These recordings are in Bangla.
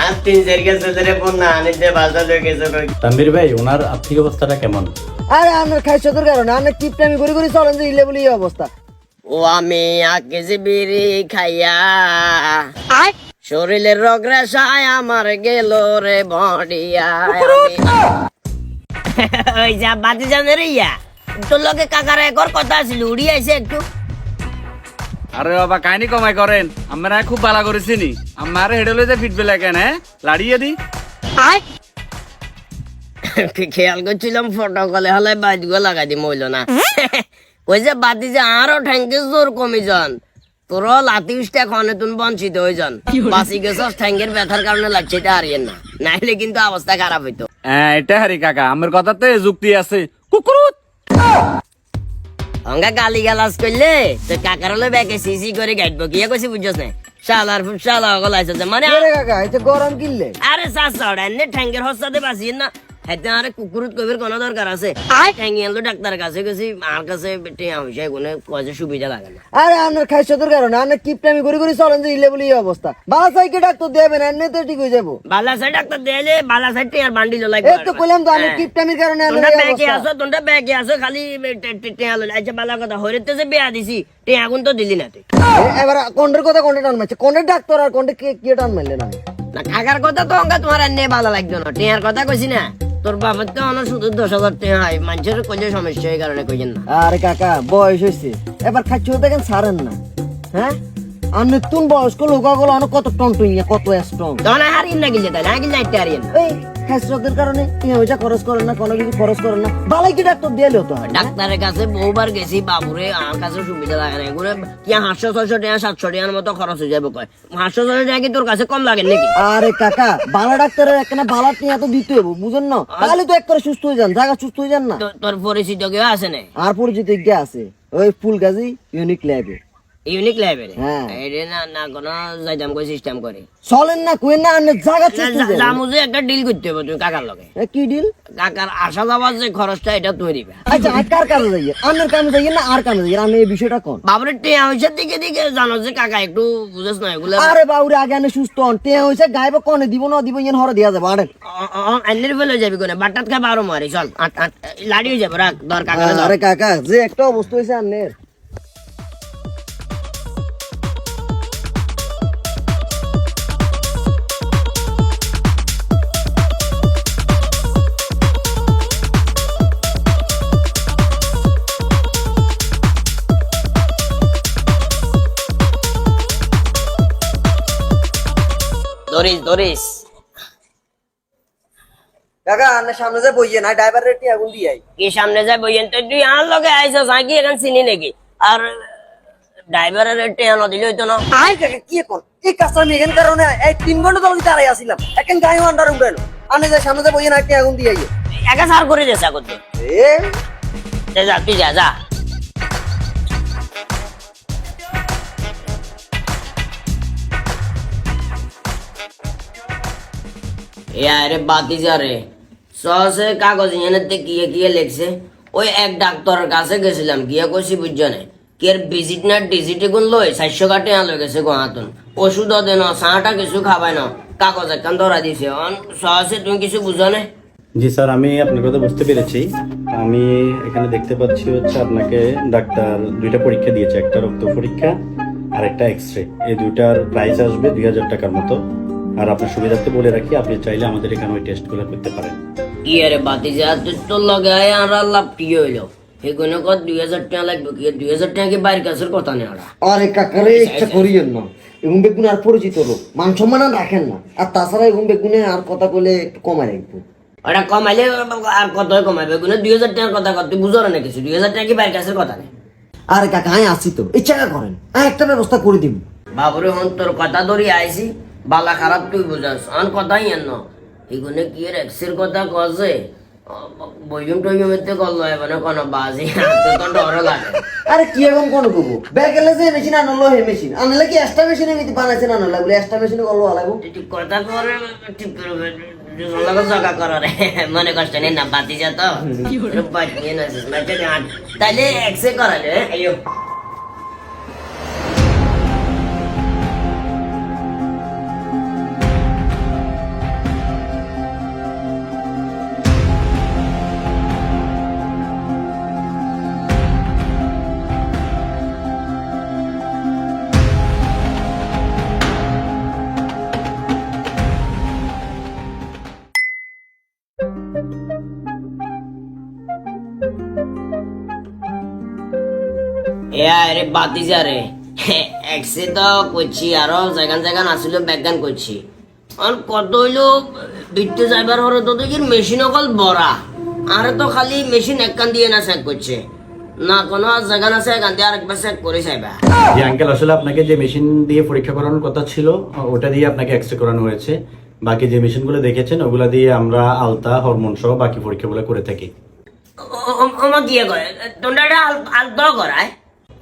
আর তিন চার গেছে ধরে বন্যা আনিতে বাজার লয়ে গেছে কই। ভাই ওনার আর্থিক অবস্থাটা কেমন? আরে আপনার খাইছতের কারণে? আপনার টিপটা আমি ঘুরে ঘুরে চলেন যে ইলে বলে অবস্থা। ও আমি এক কেজি বিড়ি খাইয়া শরীরের রোগ রেশায় আমার গেল রে বডিয়া ওই যা বাতি জানে রে ইয়া। তোর লগে কাকার একর কথা আছিল উড়ি আইছে একটু। আরে বাবা কাহিনী কমাই করেন। আমরা খুব ভালো করেছি নি আমার হেডে যে ফিটবে কেন হ্যাঁ? লাড়িয়ে দি। খেয়াল করছিলাম ফটো কলে হলে বাজগো লাগাই দি মইল না। ওই যে বাতি যে আরও ঠ্যাঙ্কে জোর কমি যান। তোর লাতি উষ্টা খনে তুন বঞ্চিত হয়ে যান। বাসি গেছস ঠ্যাঙ্গের ব্যথার কারণে লাগছে এটা হারিয়েন না। নাইলে কিন্তু অবস্থা খারাপ হইতো। হ্যাঁ এটা হারি কাকা আমার কথাতে যুক্তি আছে। কুকুরুত অঙ্গা গালি গালাজ করলে তো কাকার হলে ব্যাগে সিসি করে গাইডবো কি কইছি বুঝছস না? শালার ফুট শালা গলাইছে মানে আরে কাকা? এটা গরম কিনলে। আরে সাসা ওটা এনে ঠ্যাঙ্গের হস্তাতে বাসিয়েন না। হেতে আরে কুকুরুত কবির কোনো দরকার আছে? ডাক্তার কাছে গেছি আর কাছে টিয়া হইছে কোনো কজে সুবিধা লাগে না। আরে আপনার খাইছতের কারণে আপনার টিপটা আমি ঘুরে ঘুরে চলেন যে ইলে বলে অবস্থা বালা ডাক্তার দেবেন এমনি তো ঠিক হয়ে যাব। বালা সাইড ডাক্তার দেলে বালা সাইড টিয়ার বান্ডিল লাগে এই তো কইলাম তো আমি টিপটামির কারণে আপনার তোমরা ব্যাগে অবস্থা তোমরা ব্যাগে আসো খালি টিয়া আচ্ছা বালা কথা হরিতে যে বিয়া দিছি টিয়া আগুন তো দিলি না তুই। এবার কোনটার কথা কোনটা টান মারছে কোনটা ডাক্তার আর কোনটা কে কে টান মারলেন আমি না কাকার কথা তো অঙ্কা তোমার আর নিয়ে ভালো লাগতো না। টিয়ার কথা কইছি না। তোর বাবার তো অনেক শুধু দশ হাজার টিয়া হয়। মানুষের কইলে সমস্যা এই কারণে কইছেন না। আরে কাকা বয়স হয়েছে এবার খাচ্ছি দেখেন ছাড়েন না। হ্যাঁ? আর নতুন বয়স্ক লোকাগুলো অনেক কত টন টুইয়া কত স্ট্রং তখন হারিয়ে না গেলে তাই না গিলে হারিয়ে এই কারণে ইয়া ওইটা খরচ করেন না কোনো কিছু খরচ করেন না। বালাই কি ডাক্তার দিয়ে তো ডাক্তারের কাছে বহুবার গেছি বাবুরে আমার কাছে সুবিধা লাগে না এগুলো কি হাঁসশো ছয়শো টাকা সাতশো টাকার মতো খরচ হয়ে যাবে কয়? হাঁসশো ছয়শো টাকা কি তোর কাছে কম লাগে নাকি? আরে কাকা বালা ডাক্তারের একটা বালা টিয়া তো দিতে হবে বুঝেন না? তাহলে তো একবারে সুস্থ হয়ে যান জায়গা সুস্থ হয়ে যান না। তোর পরিচিত কেউ আছে না আর পরিচিত কে আছে? ওই ফুলগাজি ইউনিক ল্যাবে ইউনিক লাইব্রেরি। এটা না না কোনো যাইতাম কই সিস্টেম করে। চলেন না কুয়েন না আনে জায়গা যান জামু যে একটা ডিল করতে হবে তুমি কাকার লগে। কি ডিল কাকার আসা যাওয়ার যে খরচটা এটা তুই দিবে। আচ্ছা আর কার কামে যাইয়ে? আমের কামে যাইয়ে না আর কামে যাইয়ে? আমি এই বিষয়টা কোন? বাবুরে টিয়া হয়েছে দিকে দিকে জানো যে কাকা একটু বুঝেস না এগুলো। আরে বাউরে আগে আনে সুস্থ হন। তে হইছে গাইবে কোনে দিব না দিব ইয়েন হরে দিয়া যাবে আরে আন্নের ফেলে যাবি কোনে? বাটাত খাই বারো মারি চল লাড়ি হয়ে যাবে রাখ ধর কাকা আরে কাকা যে একটা অবস্থা হইছে আন্নের। ধরিস ধরিস কাকা সামনে যে ড্রাইভার রেটি আগুন দিয়াই কি সামনে যাই বইয়েন তো তুই আর লগে আইসস আগে এখন চিনি নাকি? আর ড্রাইভারের দিলে হইতো না। আই কাকা কি কোন এই কাজটা আমি এখান কারণে এই তিন ঘণ্টা ধরে দাঁড়াই আসিলাম এখন গায়ে আন্ডার উঠেন আনে যে সামনে যে বইয়ে না টি আগুন দিয়াই একা সার করে দেছে করতে এ? যা তুই যা যা। আরে বাতি যা রে। সহসে কাগজ এনে গিয়ে গিয়ে লেখছে। ওই এক ডাক্তারের কাছে গেছিলাম, গিয়ে কইছি, বুঝছ না, কি এর ভিজিট না ডিজিটে গুণ লই চারশো কাটে আলো গেছে গোহাতুন ওষুধ দেন চাটা কিছু খাবাই না, কাগজ একখান ধরা দিছে। অন, সহসে তুমি কিছু বুঝো না? জি স্যার, আমি আপনার কথা বুঝতে পেরেছি। আমি এখানে দেখতে পাচ্ছি হচ্ছে আপনাকে ডাক্তার দুইটা পরীক্ষা দিয়েছে, একটা রক্ত পরীক্ষা আর একটা এক্স রে এই দুইটার প্রাইস আসবে দুই হাজার টাকার মতো। আর আপনার সুবিধার্থে বলে রাখি আপনি চাইলে আমাদের এখানে ওই টেস্টগুলো করতে পারেন। কি আরে বাতি যা তুই তোর লগে আর লাভ কি হইল? সেগুলো কত দুই হাজার টাকা লাগবে কি? দুই হাজার টাকা কি বাইরের কাছের কথা নেই ওরা? আরে কাকারে ইচ্ছা করিয়েন না। এবং বেগুন আর পরিচিত লোক। মান সম্মান আর রাখেন না। আর তাছাড়া এবং বেগুনে আর কথা কইলে একটু কমায় রাখব। ওটা কমাইলে আর কত কমাইবে কোনো দুই হাজার টাকার কথা কত বুঝো না কিছু দুই হাজার টাকা কি বাইরের কাছের কথা নেই আরে কাকা আমি আসি তো। ইচ্ছা করেন। আমি একটা ব্যবস্থা করে দিব। বাবুরে হন তোর কথা ধরি আইছি। বালা খারাপ তুই বুঝাস অন কথাই এন। এগুলো কি এক্সের কথা কছে বইম টইম এতে করল মানে কোন বাজি হাতে তো ডর লাগে। আরে কি এখন কোন কবো? ব্যাগ এলে যে মেশিন আনলো হে মেশিন। আনলে কি এক্সট্রা মেশিনে মিতি বানাইছে না আনলা বলে এক্সট্রা মেশিনে করল আলাগো তুই কথা করে ঠিক লাগে করার মনে কষ্ট নেই না বাতি যা তো। বাতিয়ে না তাইলে এক্সে করালে আইও এ আরে বাতিজা রে এক্সে তো করছি আরও জায়গান জায়গান আসলে করছি আর কত হইল বিটতে যাইবার হরে তো দেখি মেশিন অকল বড়া আর তো খালি মেশিন একখান দিয়ে না চেক করছে না কোনো দিয়ে আরেকবার চেক করে চাইবা যে আঙ্কেল আসলে আপনাকে যে মেশিন দিয়ে পরীক্ষা করানোর কথা ছিল ওটা দিয়ে আপনাকে এক্সরে করানো হয়েছে বাকি যে মেশিনগুলো দেখেছেন ওগুলা দিয়ে আমরা আলতা হরমোন সহ বাকি পরীক্ষাগুলো করে থাকি আমার কি করে তোমরা এটা আলতো করায়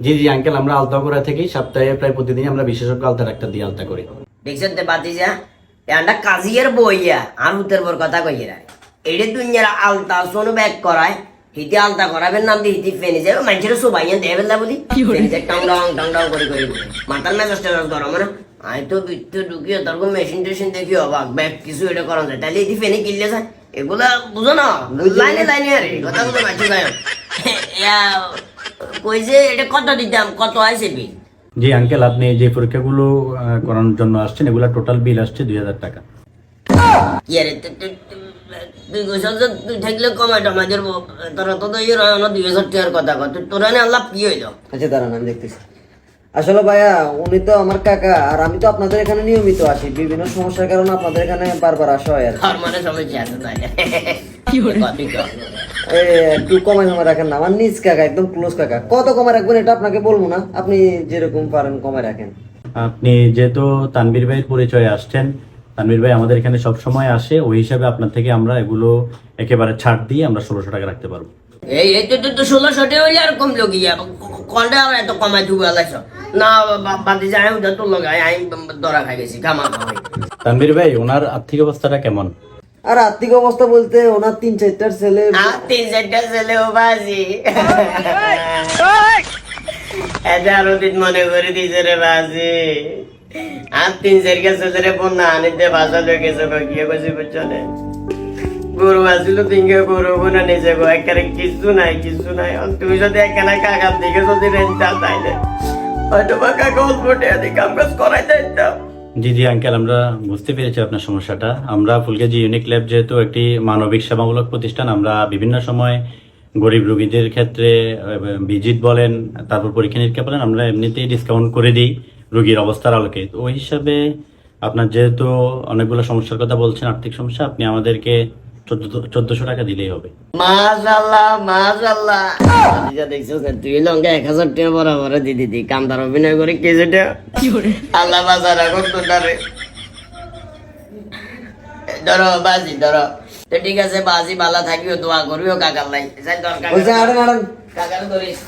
জি জি আঙ্কেল আমরা আলতা করে থাকি সপ্তাহে প্রায় প্রতিদিন আমরা বিশেষজ্ঞ আলতা ডাক্তার দিয়ে আলতা করি। দেখছেন তো বাতিজা এটা কাজিয়ের বইয়া আর হুতের বর কথা কইরা এইটা দুনিয়ার আলতা সোনো ব্যাগ করায় হিতি আলতা করাবেন নাম দিয়ে হিতি ফেনে যাবে মানুষের সবাই দেয় বেলা। বলি? ফেনে টং ডং টং ডং করে করে বলে। মাথার মেজাজটা গরম না আই তো বিত্তু ঢুকিও তোর মেশিন টেশিন দেখি অবাক ব্যাগ কিছু এটা করা যায়। তাহলে এটি ফেনে কিনলে যায়। এগুলা বুঝো না? লাইনে লাইনে আরে কথা বলতে পারছি ভাই কই যে এটা কত দিতাম? কত আছে বিল? জি আঙ্কেল আপনি যে পরীক্ষাগুলো করানোর জন্য আসছেন এগুলা টোটাল বিল আসছে দুই হাজার টাকা। তু- তু- তু- তুই যে তুই থাকলে কমাই টমাই দিব তোরা তো তো ইয়ে দুই হাজার টাকার কথা কর তুই তোরা নে আল্লাহ কি হইল? আচ্ছা দাঁড়ান আমি দেখতেছি। আসলে ভাইয়া উনি তো আমার কাকা আর আমি তো আপনাদের এখানে নিয়মিত আসি। বিভিন্ন সমস্যার কারণে আপনাদের এখানে বারবার আসা হয় আর মানে সমস্যা আছে তাই একটু কমাই কমাই রাখেন না। আমার নিজ কাকা একদম ক্লোজ কাকা। কত কমাই রাখবেন এটা আপনাকে বলব না। আপনি যেরকম পারেন কমাই রাখেন। আপনি যেহেতু তানবীর ভাইয়ের পরিচয়ে আসছেন তানবীর ভাই আমাদের এখানে সব সময় আসে। ওই হিসাবে আপনার থেকে আমরা এগুলো একেবারে ছাড় দিয়ে আমরা ষোলোশো টাকা রাখতে পারব। এই এই তো ষোলোশো টাকা হইলে আর কমলো গিয়া এত কমাই দিব না বাদি লগাই আমি দরা খাই গেছি কামা তানবীর ভাই ওনার আর্থিক অবস্থাটা কেমন? আর আর্থিক অবস্থা বলতে ওনার তিন চারটার ছেলে। তিন চারটা ছেলেও বাজি। এটা আরও দিন মনে করে দিছে রে বাজি। আর তিন চারটা ছেলেরে বন্যা আনিতে বাসা লয়ে গেছে গিয়ে গেছে বুঝছনে গরু আসিল তিনকে, গরু গুনা নিচে গো। একেবারে কিছু নাই কিছু নাই। তুই যদি এখানে কাকার দিকে যদি রেঞ্জটা তাইলে হয়তো বা কাকা অল্প টাকা কাম কাজ করাই দিতাম জি জি আঙ্কেল, আমরা বুঝতে পেরেছি আপনার সমস্যাটা। আমরা ফুলকেজি ইউনিক ল্যাব যেহেতু একটি মানবিক সেবামূলক প্রতিষ্ঠান, আমরা বিভিন্ন সময় গরিব রোগীদের ক্ষেত্রে ভিজিট বলেন, তারপর পরীক্ষা নিরীক্ষা বলেন, আমরা এমনিতেই ডিসকাউন্ট করে দিই রোগীর অবস্থার আলোকে। তো ওই হিসাবে আপনার যেহেতু অনেকগুলো সমস্যার কথা বলছেন, আর্থিক সমস্যা, আপনি আমাদেরকে চোদ্দশো টাকা দিলেই হবে। মাশাল্লাহ মাশাল্লাহ আদিজা দেখছিস তুই লঙ্কা এক হাজার টাকা বরাবর দিদি কান্দার অভিনয় করে কেজিটা আল্লাহ বাজার এখন তো ডারে ধরো বাজি ধরো। তো ঠিক আছে বাজি বালা থাকিও দোয়া করিও কাকার লাই। দরকার কাকার ধরিস